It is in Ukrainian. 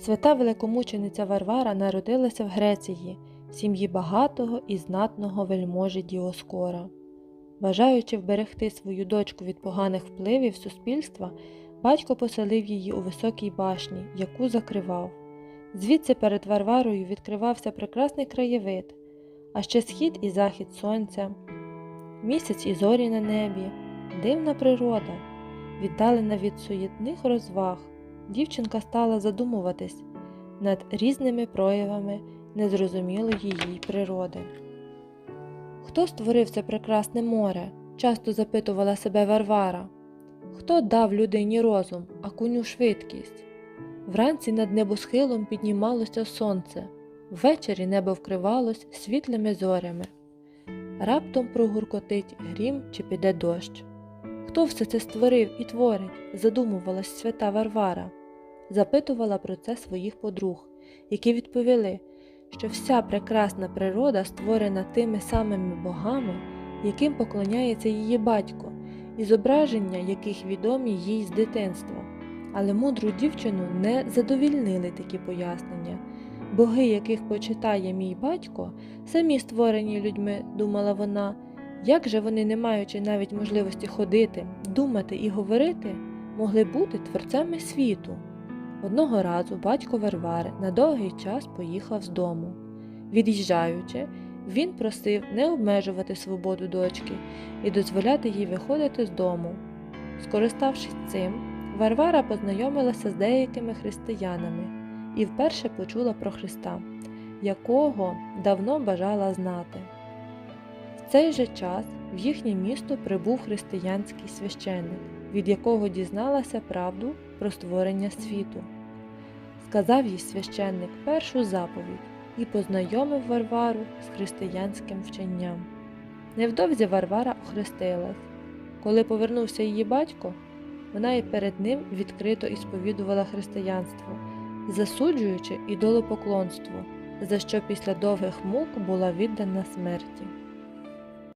Свята великомучениця Варвара народилася в Греції, в сім'ї багатого і знатного вельможі Діоскора. Бажаючи вберегти свою дочку від поганих впливів суспільства, батько поселив її у високій башні, яку закривав. Звідси перед Варварою відкривався прекрасний краєвид, а ще схід і захід сонця, місяць і зорі на небі, дивна природа, віддалена від суєтних розваг. Дівчинка стала задумуватись над різними проявами незрозумілої їй природи. Хто створив це прекрасне море? часто запитувала себе Варвара. Хто дав людині розум, а коню швидкість? Вранці над небосхилом піднімалося сонце, ввечері небо вкривалось світлими зорями. Раптом прогуркотить грім чи піде дощ. Хто все це створив і творить? задумувалась свята Варвара. Запитувала про це своїх подруг, які відповіли, що вся прекрасна природа створена тими самими богами, яким поклоняється її батько, і зображення яких відомі їй з дитинства. Але мудру дівчину не задовільнили такі пояснення. Боги, яких почитає мій батько, самі створені людьми, думала вона, як же вони, не маючи навіть можливості ходити, думати і говорити, могли бути творцями світу. Одного разу батько Варвари на довгий час поїхав з дому. Від'їжджаючи, він просив не обмежувати свободу дочки і дозволяти їй виходити з дому. Скориставшись цим, Варвара познайомилася з деякими християнами і вперше почула про Христа, якого давно бажала знати. В цей же час в їхнє місто прибув християнський священник, від якого дізналася правду про створення світу. Сказав їй священник першу заповідь і познайомив Варвару з християнським вченням. Невдовзі Варвара охрестилась. Коли повернувся її батько, вона і перед ним відкрито ісповідувала християнство, засуджуючи ідолопоклонство, за що після довгих мук була віддана смерті.